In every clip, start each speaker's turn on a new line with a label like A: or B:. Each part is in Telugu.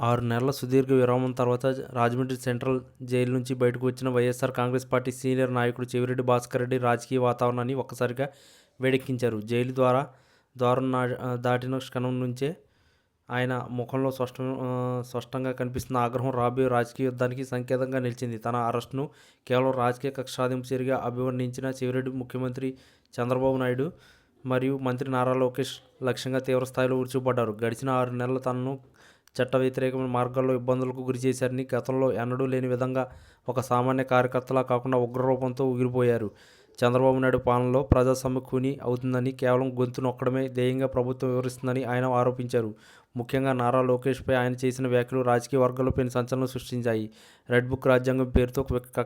A: ఆరు నెలల సుదీర్ఘ విరామం తర్వాత రాజమండ్రి సెంట్రల్ జైలు నుంచి బయటకు వచ్చిన వైఎస్ఆర్ కాంగ్రెస్ పార్టీ సీనియర్ నాయకుడు చెవిరెడ్డి భాస్కర్ రెడ్డి రాజకీయ వాతావరణాన్ని ఒక్కసారిగా వేడెక్కించారు. జైలు ద్వారా ద్వారం నా- దాటిన క్షణం నుంచే ఆయన ముఖంలో స్పష్టం స్పష్టంగా కనిపిస్తున్న ఆగ్రహం రాబోయే రాజకీయ యుద్ధానికి సంకేతంగా నిలిచింది. తన అరెస్ట్ను కేవలం రాజకీయ కక్ష చర్యగా అభివర్ణించిన చెవిరెడ్డి ముఖ్యమంత్రి చంద్రబాబు నాయుడు మరియు మంత్రి నారా లోకేష్ లక్ష్యంగా తీవ్రస్థాయిలో ఉరిచిపడ్డారు. గడిచిన ఆరు నెలలు తనను చట్ట వ్యతిరేకమైన మార్గాల్లో ఇబ్బందులకు గురి చేశారని గతంలో ఎన్నడూ లేని విధంగా ఒక సామాన్య కార్యకర్తలా కాకుండా ఉగ్రరూపంతో ఉగిరిపోయారు. చంద్రబాబు నాయుడు పాలనలో ప్రజాస్వామ్య కూని అవుతుందని కేవలం గొంతు నొక్కడమే ధ్యేయంగా ప్రభుత్వం వివరిస్తుందని ఆయన ఆరోపించారు. ముఖ్యంగా నారా లోకేష్పై ఆయన చేసిన వ్యాఖ్యలు రాజకీయ వర్గాల్లో పెను సంచలనం సృష్టించాయి. రెడ్ బుక్ రాజ్యాంగం పేరుతో వి-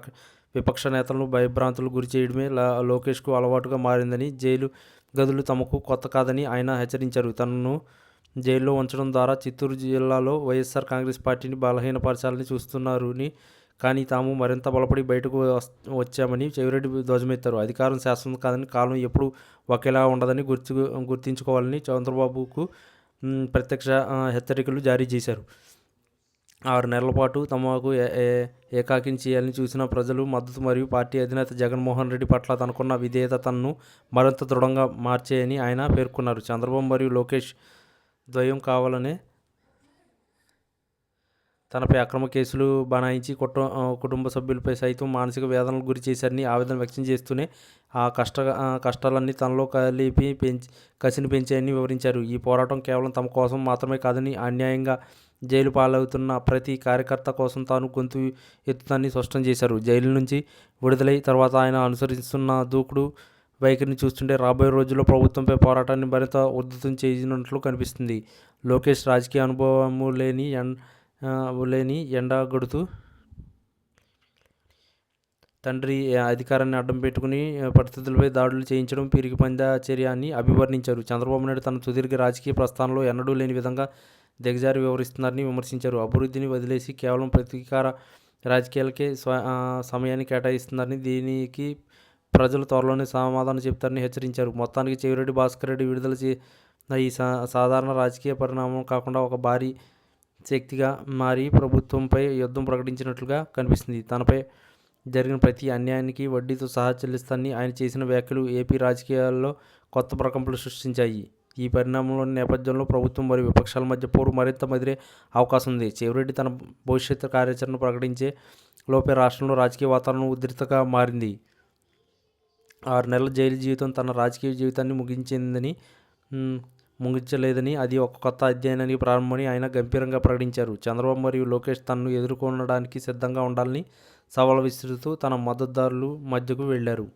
A: విపక్ష నేతలను భయభ్రాంతులకు గురి చేయడమే లా- లోకేష్కు అలవాటుగా మారిందని జైలు గదులు తమకు కొత్త కాదని ఆయన హెచ్చరించారు. తనను జైల్లో ఉంచడం ద్వారా చిత్తూరు జిల్లాలో వైఎస్ఆర్ కాంగ్రెస్ పార్టీని బలహీనపరచాలని చూస్తున్నారని కానీ తాము మరింత బలపడి బయటకు వచ్చామని చెవిరెడ్డి ధ్వజమెత్తారు. అధికారం శాశ్వతం కాదని కాలం ఎప్పుడు ఒకేలా ఉండదని గుర్తు గుర్తించుకోవాలని చంద్రబాబుకు ప్రత్యక్ష హెచ్చరికలు జారీ చేశారు. ఆరు నెలల పాటు తమకు ఏ- ఏ- ఏకాకిని చేయాలని చూసిన ప్రజలు మద్దతు మరియు పార్టీ అధినేత జగన్మోహన్ రెడ్డి పట్ల తనకున్న విధేయత తనను మరింత దృఢంగా మార్చాయని ఆయన పేర్కొన్నారు. చంద్రబాబు మరియు లోకేష్ ద్వయం కావాలనే తనపై అక్రమ కేసులు బనాయించి కుట కుటుంబ సభ్యులపై సైతం మానసిక వేదనలకు గురి చేశారని ఆవేదన వ్యక్తం చేస్తూనే ఆ కష్ట కష్టాలన్నీ తనలో కలిపి పెంచి కసిని పెంచాయని వివరించారు. ఈ పోరాటం కేవలం తమ కోసం మాత్రమే కాదని అన్యాయంగా జైలు పాలవుతున్న ప్రతి కార్యకర్త కోసం తాను గొంతు ఎత్తుతాన్ని స్పష్టం చేశారు. జైలు నుంచి విడుదలై తర్వాత ఆయన అనుసరిస్తున్న దూకుడు వైఖరిని చూస్తుంటే రాబోయే రోజుల్లో ప్రభుత్వంపై పోరాటాన్ని మరింత ఉధృతం చేయనున్నట్లు కనిపిస్తుంది. లోకేష్ రాజకీయ అనుభవము లేని ఎన్ లేని ఎండగొడుతూ తండ్రి అధికారాన్ని అడ్డం పెట్టుకుని పరిస్థితులపై దాడులు చేయించడం పిరికి పందా చర్య అని అభివర్ణించారు. చంద్రబాబు నాయుడు తన సుదీర్ఘ రాజకీయ ప్రస్థానంలో ఎన్నడూ లేని విధంగా దిగజారి వివరిస్తున్నారని విమర్శించారు. అభివృద్ధిని వదిలేసి కేవలం ప్రతీకార రాజకీయాలకే స్వ సమయాన్ని కేటాయిస్తున్నారని దీనికి ప్రజలు త్వరలోనే సమాధానం చెప్తారని హెచ్చరించారు. మొత్తానికి చెవిరెడ్డి భాస్కర్ రెడ్డి విడుదల చే ఈ సా సాధారణ రాజకీయ పరిణామం కాకుండా ఒక భారీ శక్తిగా మారి ప్రభుత్వంపై యుద్ధం ప్రకటించినట్లుగా కనిపిస్తుంది. తనపై జరిగిన ప్రతి అన్యాయానికి వడ్డీతో సహా చెల్లిస్తానని ఆయన చేసిన వ్యాఖ్యలు ఏపీ రాజకీయాల్లో కొత్త ప్రకంపనలు సృష్టించాయి. ఈ పరిణామంలో నేపథ్యంలో ప్రభుత్వం మరియు విపక్షాల మధ్య పోరు మరింత మదిరే అవకాశం ఉంది. చెవిరెడ్డి తన భవిష్యత్తు కార్యాచరణ ప్రకటించే లోపే రాష్ట్రంలో రాజకీయ వాతావరణం ఉధృతగా మారింది. ఆరు నెలల జైలు జీవితం తన రాజకీయ జీవితాన్ని ముగించిందని ముగించలేదని అది ఒక కొత్త అధ్యయనానికి ప్రారంభమని ఆయన గంభీరంగా ప్రకటించారు. చంద్రబాబు మరియు లోకేష్ తనను ఎదుర్కొనడానికి సిద్ధంగా ఉండాలని సవాల్ విసురుతూ తన మద్దతుదారులు మధ్యకు వెళ్ళారు